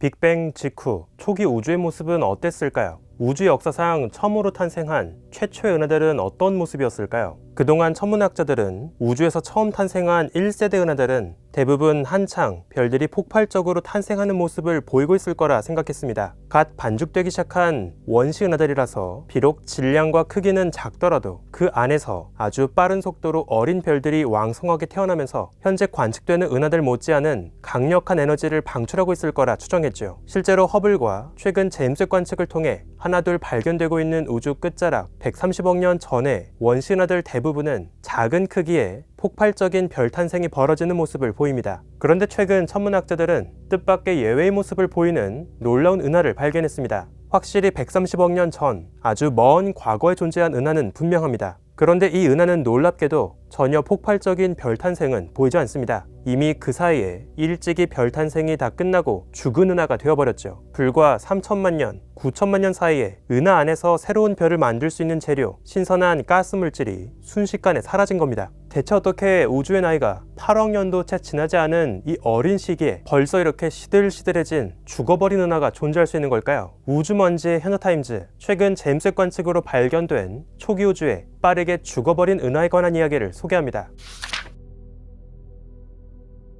빅뱅 직후 초기 우주의 모습은 어땠을까요? 우주 역사상 처음으로 탄생한 최초의 은하들은 어떤 모습이었을까요? 그동안 천문학자들은 우주에서 처음 탄생한 1세대 은하들은 대부분 한창 별들이 폭발적으로 탄생하는 모습을 보이고 있을 거라 생각했습니다. 갓 반죽되기 시작한 원시 은하들이라서 비록 질량과 크기는 작더라도 그 안에서 아주 빠른 속도로 어린 별들이 왕성하게 태어나면서 현재 관측되는 은하들 못지않은 강력한 에너지를 방출하고 있을 거라 추정했죠. 실제로 허블과 최근 제임스 관측을 통해 하 나둘 발견되고 있는 우주 끝자락 130억 년 전에 은하들 대부분은 작은 크기의 폭발적인 별 탄생이 벌어지는 모습을 보입니다. 그런데 최근 천문학자들은 뜻밖의 예외의 모습을 보이는 놀라운 은하를 발견했습니다. 확실히 130억 년 전 아주 먼 과거에 존재한 은하는 분명합니다. 그런데 이 은하는 놀랍게도 전혀 폭발적인 별 탄생은 보이지 않습니다. 이미 그 사이에 일찍이 별 탄생이 다 끝나고 죽은 은하가 되어버렸죠. 불과 3천만 년, 9천만 년 사이에 은하 안에서 새로운 별을 만들 수 있는 재료, 신선한 가스 물질이 순식간에 사라진 겁니다. 대체 어떻게 우주의 나이가 8억 년도 채 지나지 않은 이 어린 시기에 벌써 이렇게 시들시들해진 죽어버린 은하가 존재할 수 있는 걸까요? 우주먼지의 현어타임즈, 최근 제임스 관측으로 발견된 초기 우주에 빠르게 죽어버린 은하에 관한 이야기를 소개합니다.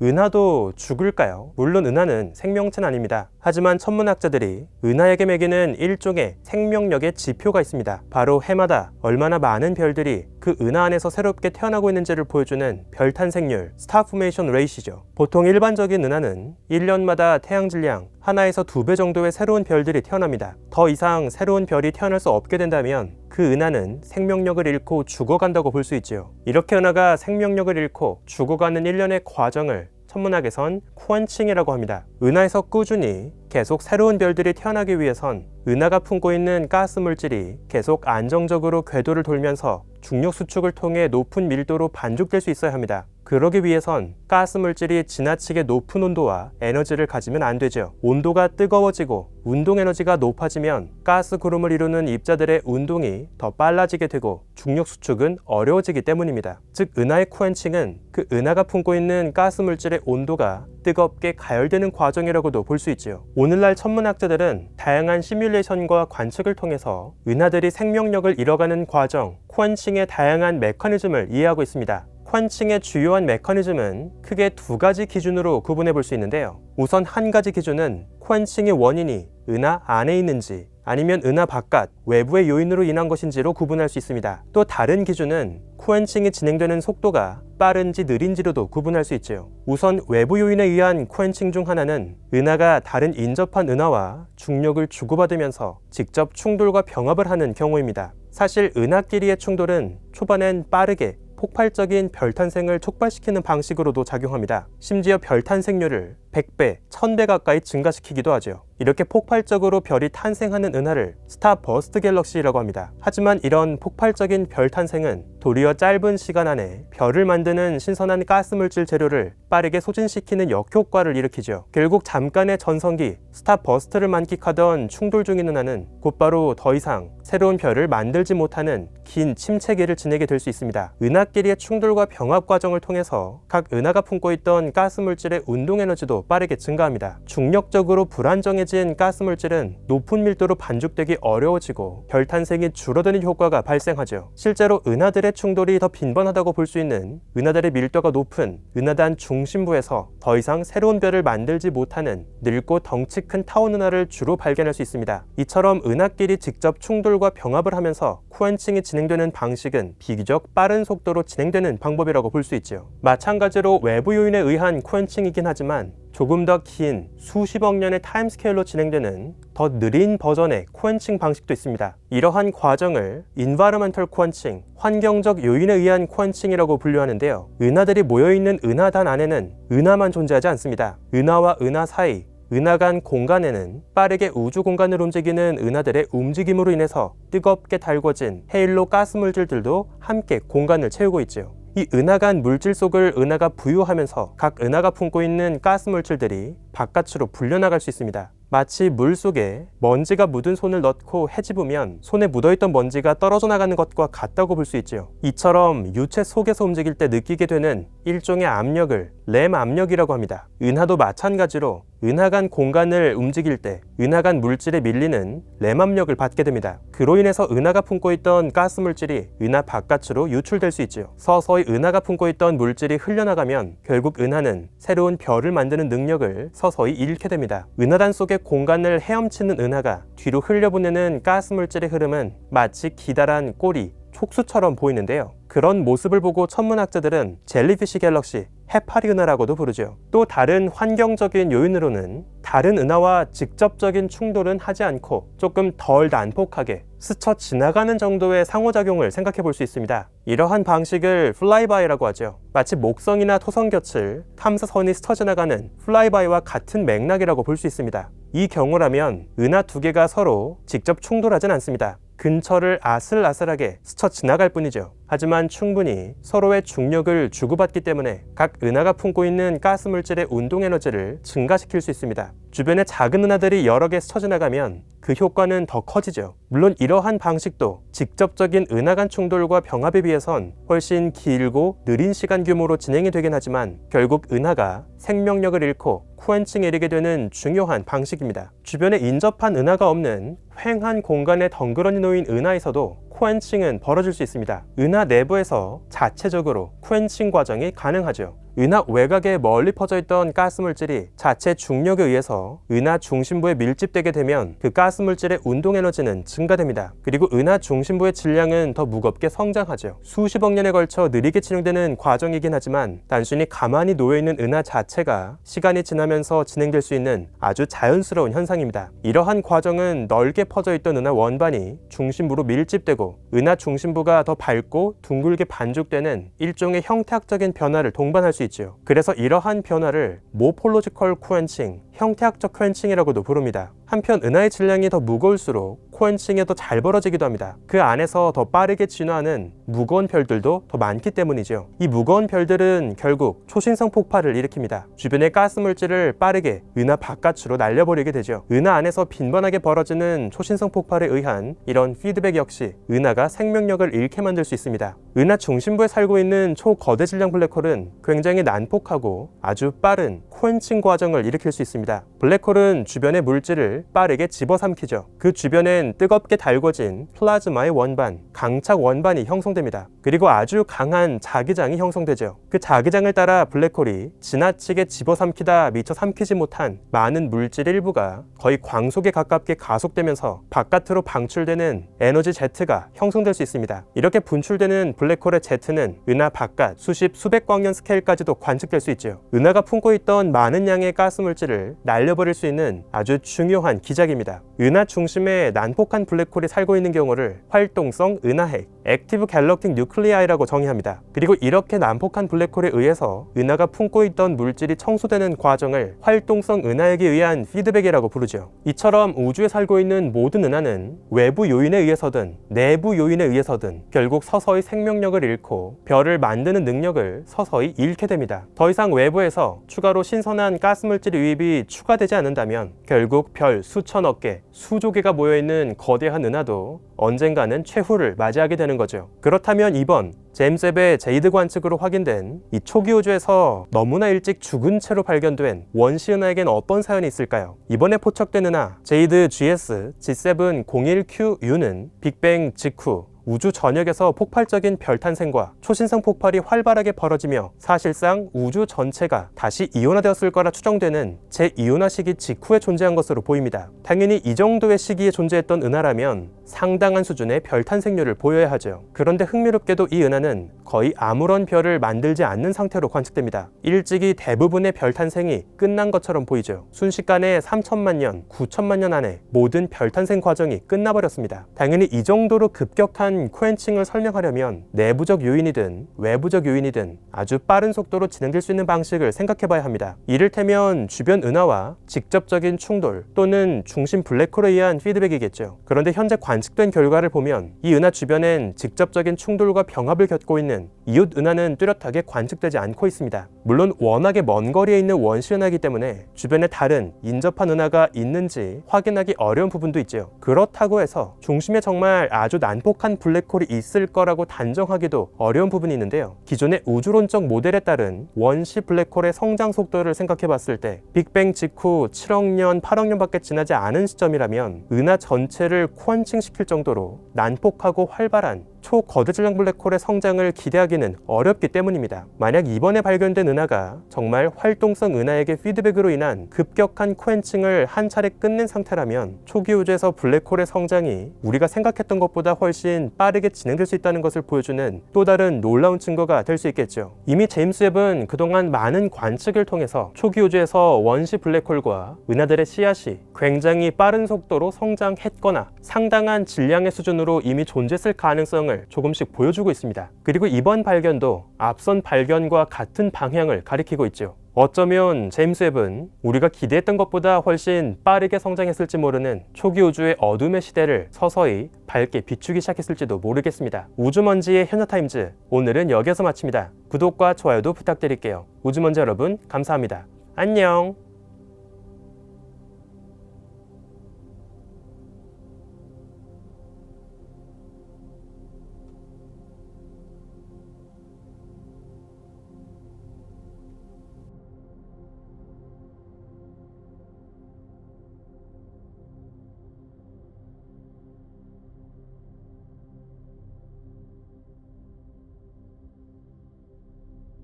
은하도 죽을까요? 물론 은하는 생명체는 아닙니다. 하지만 천문학자들이 은하에게 매기는 일종의 생명력의 지표가 있습니다. 바로 해마다 얼마나 많은 별들이 그 은하 안에서 새롭게 태어나고 있는지를 보여주는 별 탄생률, 스타 포메이션 레이시죠. 보통 일반적인 은하는 1년마다 태양 질량 하나에서 두 배 정도의 새로운 별들이 태어납니다. 더 이상 새로운 별이 태어날 수 없게 된다면 그 은하는 생명력을 잃고 죽어간다고 볼 수 있지요. 이렇게 은하가 생명력을 잃고 죽어가는 일련의 과정을 천문학에선 쿠언칭이라고 합니다. 은하에서 꾸준히 계속 새로운 별들이 태어나기 위해선 은하가 품고 있는 가스 물질이 계속 안정적으로 궤도를 돌면서 중력 수축을 통해 높은 밀도로 반죽될 수 있어야 합니다. 그러기 위해선 가스 물질이 지나치게 높은 온도와 에너지를 가지면 안 되죠. 온도가 뜨거워지고 운동 에너지가 높아지면 가스 구름을 이루는 입자들의 운동이 더 빨라지게 되고 중력 수축은 어려워지기 때문입니다. 즉 은하의 쿠엔칭은 그 은하가 품고 있는 가스 물질의 온도가 뜨겁게 가열되는 과정이라고도 볼 수 있지요. 오늘날 천문학자들은 다양한 시뮬레이션과 관측을 통해서 은하들이 생명력을 잃어가는 과정, 쿠엔칭의 다양한 메커니즘을 이해하고 있습니다. 퀀칭의 주요한 메커니즘은 크게 두 가지 기준으로 구분해 볼 수 있는데요. 우선 한 가지 기준은 퀀칭의 원인이 은하 안에 있는지 아니면 은하 바깥 외부의 요인으로 인한 것인지로 구분할 수 있습니다. 또 다른 기준은 쿠엔칭이 진행되는 속도가 빠른지 느린지로도 구분할 수 있지요. 우선 외부 요인에 의한 쿠엔칭 중 하나는 은하가 다른 인접한 은하와 중력을 주고받으면서 직접 충돌과 병합을 하는 경우입니다. 사실 은하끼리의 충돌은 초반엔 빠르게 폭발적인 별 탄생을 촉발시키는 방식으로도 작용합니다. 심지어 별 탄생률을 100배, 1000배 가까이 증가시키기도 하죠. 이렇게 폭발적으로 별이 탄생하는 은하를 스타 버스트 갤럭시라고 합니다. 하지만 이런 폭발적인 별 탄생은 도리어 짧은 시간 안에 별을 만드는 신선한 가스 물질 재료를 빠르게 소진시키는 역효과를 일으키죠. 결국 잠깐의 전성기 스타 버스트를 만끽하던 충돌 중인 은하는 곧바로 더 이상 새로운 별을 만들지 못하는 긴 침체기를 지내게 될 수 있습니다. 은하끼리의 충돌과 병합 과정을 통해서 각 은하가 품고 있던 가스 물질의 운동 에너지도 빠르게 증가합니다. 중력적으로 불안정해진 가스 물질은 높은 밀도로 반죽되기 어려워지고 별 탄생이 줄어드는 효과가 발생하죠. 실제로 은하들의 충돌이 더 빈번하다고 볼 수 있는 은하들의 밀도가 높은 은하단 중심부에서 더 이상 새로운 별을 만들지 못하는 늙고 덩치 큰 타원 은하를 주로 발견할 수 있습니다. 이처럼 은하끼리 직접 충돌과 병합을 하면서 쿠엔칭이 진행되는 방식은 비교적 빠른 속도로 진행되는 방법이라고 볼 수 있죠. 마찬가지로 외부 요인에 의한 쿠엔칭이긴 하지만 조금 더 긴 수십억 년의 타임스케일로 진행되는 더 느린 버전의 코엔칭 방식도 있습니다. 이러한 과정을 environmental 코엔칭, 환경적 요인에 의한 코엔칭이라고 분류하는데요. 은하들이 모여있는 은하단 안에는 은하만 존재하지 않습니다. 은하와 은하 사이, 은하 간 공간에는 빠르게 우주 공간을 움직이는 은하들의 움직임으로 인해서 뜨겁게 달궈진 헤일로 가스 물질들도 함께 공간을 채우고 있지요. 이 은하간 물질 속을 은하가 부유하면서 각 은하가 품고 있는 가스 물질들이 바깥으로 불려나갈 수 있습니다. 마치 물 속에 먼지가 묻은 손을 넣고 헤집으면 손에 묻어있던 먼지가 떨어져 나가는 것과 같다고 볼 수 있지요. 이처럼 유체 속에서 움직일 때 느끼게 되는 일종의 압력을 램 압력이라고 합니다. 은하도 마찬가지로 은하 간 공간을 움직일 때 은하 간 물질에 밀리는 레맘력을 받게 됩니다. 그로 인해서 은하가 품고 있던 가스 물질이 은하 바깥으로 유출될 수 있지요. 서서히 은하가 품고 있던 물질이 흘려나가면 결국 은하는 새로운 별을 만드는 능력을 서서히 잃게 됩니다. 은하단 속의 공간을 헤엄치는 은하가 뒤로 흘려보내는 가스 물질의 흐름은 마치 기다란 꼬리, 촉수처럼 보이는데요. 그런 모습을 보고 천문학자들은 젤리피쉬 갤럭시, 해파리 은하라고도 부르죠. 또 다른 환경적인 요인으로는 다른 은하와 직접적인 충돌은 하지 않고 조금 덜 난폭하게 스쳐 지나가는 정도의 상호작용을 생각해 볼 수 있습니다. 이러한 방식을 플라이바이라고 하죠. 마치 목성이나 토성볕을 탐사선이 스쳐 지나가는 플라이바이와 같은 맥락이라고 볼 수 있습니다. 이 경우라면 은하 두 개가 서로 직접 충돌하진 않습니다. 근처를 아슬아슬하게 스쳐 지나갈 뿐이죠. 하지만 충분히 서로의 중력을 주고받기 때문에 각 은하가 품고 있는 가스 물질의 운동 에너지를 증가시킬 수 있습니다. 주변에 작은 은하들이 여러 개 스쳐 지나가면 그 효과는 더 커지죠. 물론 이러한 방식도 직접적인 은하 간 충돌과 병합에 비해선 훨씬 길고 느린 시간 규모로 진행이 되긴 하지만 결국 은하가 생명력을 잃고 쿠엔층에 이르게 되는 중요한 방식입니다. 주변에 인접한 은하가 없는 횡한 공간에 덩그러니 놓인 은하에서도 쿠엔칭은 벌어질 수 있습니다. 은하 내부에서 자체적으로 쿠엔칭 과정이 가능하죠. 은하 외곽에 멀리 퍼져 있던 가스 물질이 자체 중력에 의해서 은하 중심부에 밀집되게 되면 그 가스 물질의 운동 에너지는 증가됩니다. 그리고 은하 중심부의 질량은 더 무겁게 성장하죠. 수십억 년에 걸쳐 느리게 진행되는 과정이긴 하지만 단순히 가만히 놓여 있는 은하 자체가 시간이 지나면서 진행될 수 있는 아주 자연스러운 현상입니다. 이러한 과정은 넓게 퍼져 있던 은하 원반이 중심부로 밀집되고 은하 중심부가 더 밝고 둥글게 반죽되는 일종의 형태학적인 변화를 동반할 수 있 지요. 그래서 이러한 변화를 모폴로지컬 쿠엔칭, 형태학적 쿠엔칭이라고도 부릅니다. 한편 은하의 질량이 더 무거울수록 코엔칭이 더잘 벌어지기도 합니다. 그 안에서 더 빠르게 진화하는 무거운 별들도 더 많기 때문이죠. 이 무거운 별들은 결국 초신성 폭발을 일으킵니다. 주변의 가스 물질을 빠르게 은하 바깥으로 날려버리게 되죠. 은하 안에서 빈번하게 벌어지는 초신성 폭발에 의한 이런 피드백 역시 은하가 생명력을 잃게 만들 수 있습니다. 은하 중심부에 살고 있는 초거대 질량 블랙홀은 굉장히 난폭하고 아주 빠른 코엔칭 과정을 일으킬 수 있습니다. 블랙홀은 주변의 물질을 빠르게 집어삼키죠. 그 주변엔 뜨겁게 달궈진 플라즈마의 원반, 강착 원반이 형성됩니다. 그리고 아주 강한 자기장이 형성되죠. 그 자기장을 따라 블랙홀이 지나치게 집어삼키다 미처 삼키지 못한 많은 물질 일부가 거의 광속에 가깝게 가속되면서 바깥으로 방출되는 에너지 제트가 형성될 수 있습니다. 이렇게 분출되는 블랙홀의 제트는 은하 바깥 수십 수백 광년 스케일까지도 관측될 수 있죠. 은하가 품고 있던 많은 양의 가스 물질을 날려버릴 수 있는 아주 중요한 기작입니다. 은하 중심에 난폭한 블랙홀이 살고 있는 경우를 활동성 은하핵, 액티브 갤럭틱 뉴클리아이라고 정의합니다. 그리고 이렇게 난폭한 블랙홀에 의해서 은하가 품고 있던 물질이 청소되는 과정을 활동성 은하핵에 의한 피드백이라고 부르죠. 이처럼 우주에 살고 있는 모든 은하는 외부 요인에 의해서든 내부 요인에 의해서든 결국 서서히 생명력을 잃고 별을 만드는 능력을 서서히 잃게 됩니다. 더 이상 외부에서 추가로 신선한 가스 물질 유입이 추가되지 않는다면 결국 별 수천억 개, 수조 개가 모여 있는 거대한 은하도 언젠가는 최후를 맞이하게 되는 거죠. 그렇다면 이번 웹의 제이드 관측으로 확인된 이 초기 우주에서 너무나 일찍 죽은 채로 발견된 원시 은하에겐 어떤 사연이 있을까요? 이번에 포착된 은하 제이드 GS G701QU는 빅뱅 직후 우주 전역에서 폭발적인 별 탄생과 초신성 폭발이 활발하게 벌어지며 사실상 우주 전체가 다시 이온화되었을 거라 추정되는 제2온화 시기 직후에 존재한 것으로 보입니다. 당연히 이 정도의 시기에 존재했던 은하라면 상당한 수준의 별 탄생률을 보여야 하죠. 그런데 흥미롭게도 이 은하는 거의 아무런 별을 만들지 않는 상태로 관측됩니다. 일찍이 대부분의 별 탄생이 끝난 것처럼 보이죠. 순식간에 3천만 년, 9천만 년 안에 모든 별 탄생 과정이 끝나버렸습니다. 당연히 이 정도로 급격한 코엔칭을 설명하려면 내부적 요인이든 외부적 요인이든 아주 빠른 속도로 진행될 수 있는 방식을 생각해 봐야 합니다. 이를테면 주변 은하와 직접적인 충돌 또는 중심 블랙홀에 의한 피드백이겠죠. 그런데 현재 관측된 결과를 보면 이 은하 주변엔 직접적인 충돌과 병합을 겪고 있는 이웃 은하는 뚜렷하게 관측되지 않고 있습니다. 물론 워낙에 먼 거리에 있는 원시 은하이기 때문에 주변에 다른 인접한 은하가 있는지 확인하기 어려운 부분도 있죠. 그렇다고 해서 중심에 정말 아주 난폭한 블랙홀이 있을 거라고 단정하기도 어려운 부분이 있는데요. 기존의 우주론적 모델에 따른 원시 블랙홀의 성장 속도를 생각해 봤을 때 빅뱅 직후 7억 년, 8억 년밖에 지나지 않은 시점이라면 은하 전체를 쿼언칭시킬 정도로 난폭하고 활발한 초거대 질량 블랙홀의 성장을 기대하기는 어렵기 때문입니다. 만약 이번에 발견된 은하가 정말 활동성 은하에게 피드백으로 인한 급격한 퀘엔칭을 한 차례 끝낸 상태라면 초기 우주에서 블랙홀의 성장이 우리가 생각했던 것보다 훨씬 빠르게 진행될 수 있다는 것을 보여주는 또 다른 놀라운 증거가 될 수 있겠죠. 이미 제임스 웹은 그동안 많은 관측을 통해서 초기 우주에서 원시 블랙홀과 은하들의 씨앗이 굉장히 빠른 속도로 성장했거나 상당한 질량의 수준으로 이미 존재했을 가능성 을 조금씩 보여주고 있습니다. 그리고 이번 발견도 앞선 발견과 같은 방향을 가리키고 있죠. 어쩌면 제임스 웹은 우리가 기대했던 것보다 훨씬 빠르게 성장했을지 모르는 초기 우주의 어둠의 시대를 서서히 밝게 비추기 시작했을지도 모르겠습니다. 우주먼지의 현자타임즈 오늘은 여기서 마칩니다. 구독과 좋아요도 부탁드릴게요. 우주먼지 여러분 감사합니다. 안녕